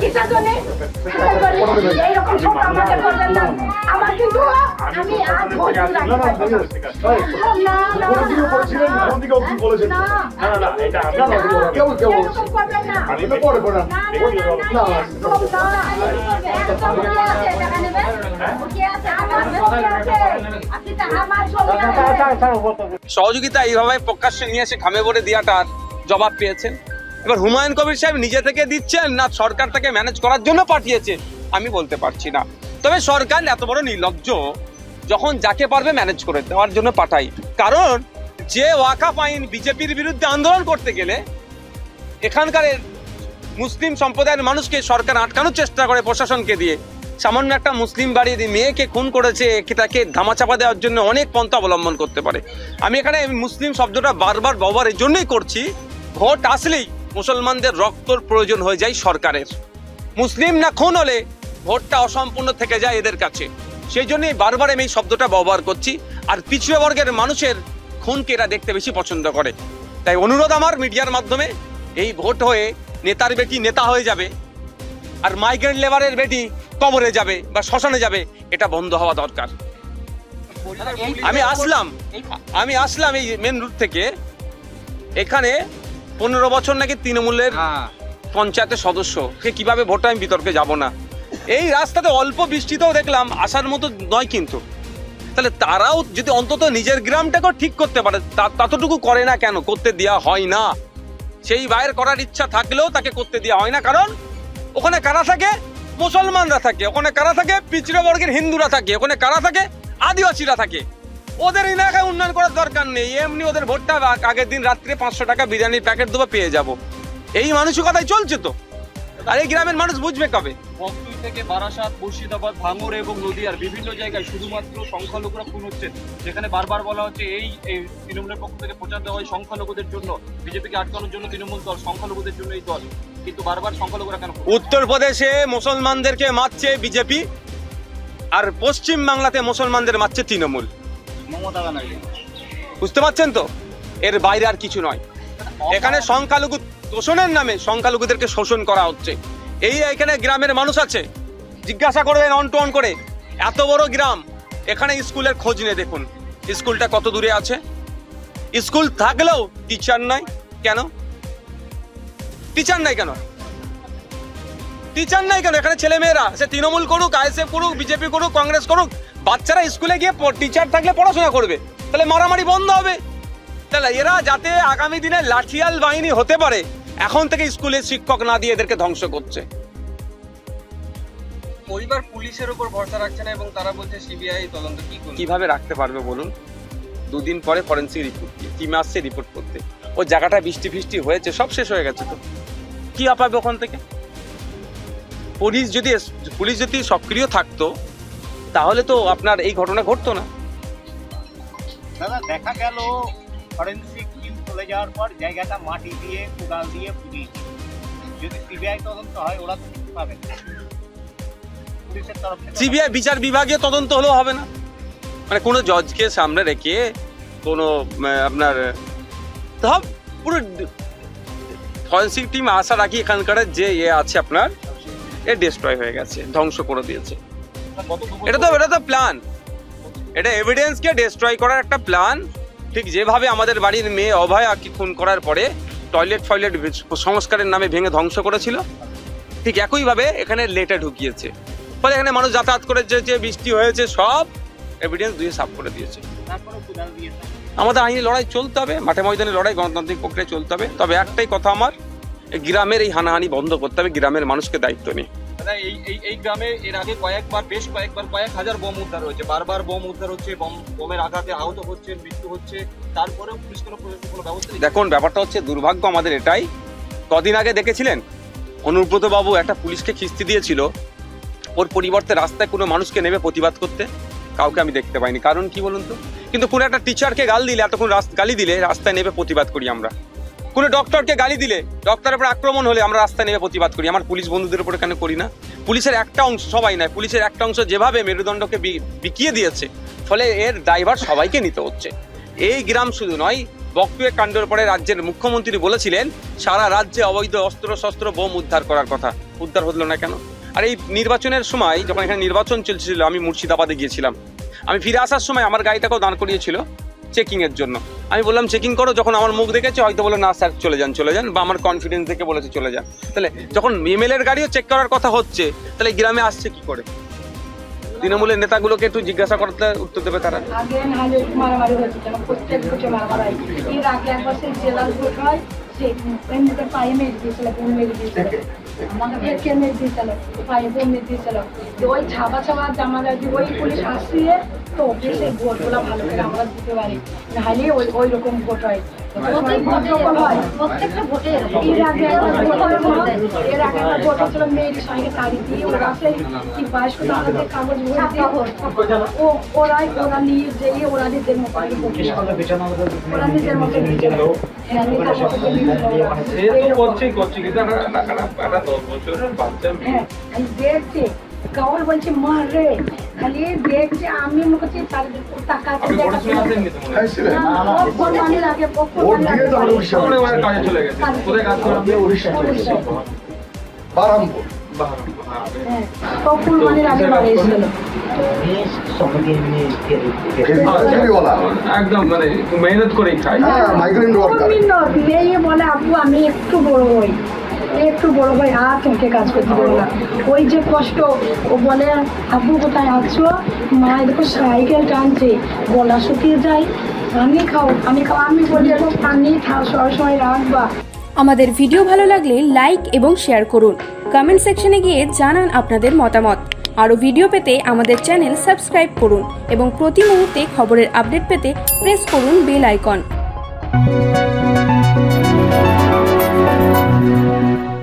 কিসের জন্যে? এইরকম আমাকে করবেন না। আমার কিন্তু আমি ভোট সহযোগিতা এইভাবে প্রকাশ্যে নিয়ে এসে খামে ভরে দেওয়াটার জবাব পেয়েছেন এবার হুমায়ুন কবির সাহেব নিজে থেকে দিচ্ছেন না সরকার তাকে ম্যানেজ করার জন্য পাঠিয়েছে? আমি বলতে পারছি না। তবে সরকার এত বড় নির্লজ্জ, যখন যাকে পারবে ম্যানেজ করে দেওয়ার জন্য পাঠাই কারণ, যে ওয়াকাফ আইন বিজেপির বিরুদ্ধে আন্দোলন করতে গেলে, এখানকার মুসলিম সম্প্রদায়ের মানুষকে সরকার আটকানোর চেষ্টা করে প্রশাসনকে দিয়ে। সামান্য একটা মুসলিম বাড়ির মেয়েকে খুন করেছে তাকে ধামাচাপা দেওয়ার জন্য অনেক পন্থা অবলম্বন করতে পারে। আমি এখানে মুসলিম শব্দটা বারবার ব্যবহার এই জন্যই করছি। ভোট আসলেই মুসলমানদের রক্তর প্রয়োজন হয়ে যায় সরকারের। মুসলিম না খুন হলে ভোটটা অসম্পূর্ণ থেকে যায় এদের কাছে। সেই জন্যই বারবার আমি এই শব্দটা ব্যবহার করছি। আর পিছিয়ে বর্গের মানুষের খুনকে এরা দেখতে বেশি পছন্দ করে। তাই অনুরোধ আমার মিডিয়ার মাধ্যমে, এই ভোট হয়ে নেতার বেটি নেতা হয়ে যাবে আর মাইগ্রেন্ট লেবারের বেটি কবরে যাবে বা শ্মশানে যাবে, এটা বন্ধ হওয়া দরকার। আমি আসলাম আমি আসলাম এই মেন রুট থেকে। এখানে পনেরো বছর নাকি তৃণমূলের পঞ্চায়েতের সদস্য। সে কীভাবে ভোট আমি বিতর্কে যাব না। এই রাস্তাতে অল্প বৃষ্টিতেও দেখলাম আসার মতো নয় কিন্তু। তাহলে তারাও যদি অন্তত নিজের গ্রামটাকেও ঠিক করতে পারে তা- ততটুকু করে না কেন? করতে দেওয়া হয় না। সেই বাইরের করার ইচ্ছা থাকলেও তাকে করতে দেওয়া হয় না কারণ ওখানে কারা থাকে? মুসলমানরা থাকে। ওখানে কারা থাকে? পিছড়ে বর্গের হিন্দুরা থাকে। ওখানে কারা থাকে? আদিবাসীরা থাকে। ওদের এলাকায় উন্নয়ন করার দরকার নেই। এমনি ওদের ভোটটা আগের দিন রাত্রে পাঁচশো টাকা বিরিয়ানির প্যাকেট দেবো পেয়ে যাব। এই মানসিকতাই চলছে তো। আর এই গ্রামের মানুষ বুঝবে কবে? বকটুই থেকে বারাসাত মুর্শিদাবাদ ভাঙড় এবং নদীয়ার বিভিন্ন জায়গায় শুধুমাত্র সংখ্যালঘুরা খুন হচ্ছেন যেখানে বারবার বলা হচ্ছে এই এই তৃণমূলের পক্ষ থেকে প্রচার দেওয়া হয় সংখ্যালঘুদের জন্য। বিজেপিকে আটকানোর জন্য তৃণমূল দল সংখ্যালঘুদের জন্য এই দল। কিন্তু বারবার সংখ্যালঘুরা কেন উত্তরপ্রদেশে মুসলমানদেরকে মারছে বিজেপি আর পশ্চিম বাংলাতে মুসলমানদের মারছে তৃণমূল। মমতা ব্যানার্জি। বুঝতে পারছেন তো? এর বাইরে আর কিছু নয়। এখানে সংখ্যালঘু শোষণের নামে সংখ্যালঘুদেরকে শোষণ করা হচ্ছে। এই এখানে গ্রামের মানুষ আছে। জিজ্ঞাসা করবেন অন টু অন করে। এত বড় গ্রাম এখানে স্কুলের খোঁজ নিয়ে দেখুন। স্কুলটা কত দূরে আছে? স্কুল থাকলেও টিচার নাই। কেন? টিচার নাই কেন? টিচার নাই কেন? এখানে ছেলে মেয়েরা সে তৃণমূল করুক আইএসএফ করুক বিজেপি করুক কংগ্রেস করুক বাচ্চারা স্কুলে গিয়ে টিচার থাকলে পড়াশোনা করবে। তাহলে মারামারি বন্ধ হবে। তাহলে এরা যাতে আগামী দিনে লাঠিয়াল বাহিনী হতে পারে এখন থেকে স্কুলে শিক্ষক না দিয়ে এদেরকে ধ্বংস করছে। পরিবার পুলিশের উপর ভরসা রাখছে না এবং তারা বলছে সিবিআই তদন্ত কি কীভাবে রাখতে পারবে বলুন? দুদিন পরে ফরেন্সিক রিপোর্ট টিম আসছে রিপোর্ট করতে। ও জায়গাটা বৃষ্টি ফিষ্টি হয়েছে সব শেষ হয়ে গেছে তো। কি পাবে ওখান থেকে? পুলিশ যদি পুলিশ যদি সক্রিয় থাকতো তাহলে তো আপনার এই ঘটনা ঘটতো না। দাদা দেখা গেল ফরেন্সিক টিম চলে যাওয়ার পর জায়গাটা মাটি দিয়ে কোদাল দিয়ে পুড়িয়েছে যদি সিবিআই তদন্ত হয় ওরা তো কিছু পাবে না। পুলিশের তরফ থেকে সিবিআই বিচার বিভাগীয় তদন্ত হলেও হবে না। মানে কোনো জজকে সামনে রেখে কোনো আপনার সব পুরো ফরেন্সিক টিম আশা রাখি এখানকার যে ইয়ে আছে আপনার এ ডিস্ট্রয় হয়ে গেছে ধ্বংস করে দিয়েছে। এটা তো এটা তো প্ল্যান এটা এভিডেন্সকে ডিস্ট্রয় করার একটা প্ল্যান ঠিক যেভাবে আমাদের বাড়ির মেয়ে অভয়াকে খুন করার পরে টয়লেট ফয়লেট সংস্কারের নামে ভেঙে ধ্বংস করেছিল, ঠিক একইভাবে এখানে লেটে ঢুকিয়েছে। ফলে এখানে মানুষ যাতায়াত করে যে বৃষ্টি হয়েছে, সব এভিডেন্স দিয়ে সাফ করে দিয়েছে। আমাদের আইনি লড়াই চলতে হবে, মাঠে ময়দানে লড়াই, গণতান্ত্রিক প্রক্রিয়া চলতে হবে। তবে একটাই কথা আমার গ্রামের এই হানাহানি বন্ধ করতে হবে, গ্রামের মানুষকে দায়িত্ব নিয়ে। এই এই এই গ্রামে এর আগে কয়েকবার, বেশ কয়েকবার কয়েক হাজার বোম উদ্ধার হয়েছে। বারবার বোম উদ্ধার হচ্ছে, বোম, বোমের আঘাতে আহত হচ্ছে মৃত্যু হচ্ছে। তারপরেও পুলিশ কোনো কোনো ব্যবস্থা দেখুন, ব্যাপারটা হচ্ছে দুর্ভাগ্য আমাদের এটাই। কদিন আগে দেখেছিলেন? অনুব্রত বাবু একটা পুলিশকে খিস্তি দিয়েছিল। ওর পরিবর্তে রাস্তায় কোনো মানুষকে নেমে প্রতিবাদ করতে। কাউকে আমি দেখতে পাইনি। কারণ কি বলুন তো? কিন্তু কোনো একটা টিচারকে গাল দিলে, এতক্ষণ গালি দিলে, রাস্তায় নেমে প্রতিবাদ করি আমরা। কোনো ডক্টরকে গালি দিলে ডক্টরের উপর আক্রমণ হলে আমরা রাস্তায় নেমে প্রতিবাদ করি। আমার পুলিশ বন্ধুদের উপর কেন করি না? পুলিশের একটা অংশ, সবাই নয়, পুলিশের একটা অংশ যেভাবে মেরুদণ্ডকে বিকিয়ে দিয়েছে, ফলে এর ড্রাইভার সবাইকে নিতে হচ্ছে। এই গ্রাম শুধু নয় বকটুয়ে কাণ্ডের পরে রাজ্যের মুখ্যমন্ত্রী বলেছিলেন, সারা রাজ্যে অবৈধ অস্ত্র শস্ত্র বোম উদ্ধার করার কথা। উদ্ধার হলো না কেন? আর এই নির্বাচনের সময় যখন এখানে নির্বাচন চলছিল, আমি মুর্শিদাবাদে গিয়েছিলাম। আমি ফিরে আসার সময় আমার গাড়িটাকেও দাঁড় করিয়েছিল। চেকিং এর জন্য। আমি বললাম চেকিং করো। যখন আমার মুখ দেখেছে, হয়তো বলে না স্যার, চলে যান চলে যান। বা আমার কনফিডেন্স দেখে বলেছে, চলে যান। তাহলে যখন এমএলএ এর গাড়িও চেক করার কথা হচ্ছে, তাহলে গ্রামে আসছে কি করে? তৃণমূলের নেতাগুলোকে একটু জিজ্ঞাসা করতে উত্তর দেবে তারা। মারামারি প্রত্যেক বছর মারামারি এর আগে একবার হয় সে এমনিতে পায়ে মেরে দিয়েছিল বোন মেরে দিয়েছিল একে মেরে দিয়েছিল পায়ে বোন মেরে ওই ছাপা ছাপা জামা গাড়ি ওই পুলিশ আসিয়ে তো অফিসে সেই ভোটগুলো ভালো করে আমরা দিতে পারি নাহলে ওই ওই রকম ভোট হয় প্রত্যেকটা ভোটে এর আগে একবার ভোট হয়েছিল, এর আগে একবার ভোট হয়েছিল মেয়ের সঙ্গে তাড়ি দিয়ে ওরা সেই কি বয়স্ক দাদাদের কাগজ ও ওরাই ওরা নিয়ে যেয়ে ওরা নিজের মতো। ওরা মতো দেখছি কাউর বলছে মার রে খালি দেখছে আমি মনে করছি তার টাকাতে দেখাচ্ছে ছিলেন। না, ও ভোট মানের আগে ও ভোট ভোট মানের দিয়ে আগে- তাহলে উড়িষ্যা চলে গেছে। আপনি? উড়িষ্যা চলে গেছেন। বারহামপুর। ও ফুলবানির আগে বাড়িয়েছিল ফেরিওয়ালা। একদম মানে মেহনত করেই খাই মেয়ে বলে আপু আমি একটু বড় হই। একটু বড় ভাই আর তোমাকে কাজ করতে দেবো না। ওই যে কষ্ট, ও বলে আপু কোথায় আছো? মা দেখো, সাইকেল টানছে, গলা শুকিয়ে যায়। পানি খাও আমি খাও। আমি বলি পানি খাও সবসময় রাখবা। আমাদের ভিডিও ভালো লাগলে লাইক এবং শেয়ার করুন। কমেন্ট সেকশনে গিয়ে জানান আপনাদের মতামত। আরও ভিডিও পেতে আমাদের চ্যানেল সাবস্ক্রাইব করুন এবং প্রতি মুহূর্তে খবরের আপডেট পেতে প্রেস করুন বেল আইকন।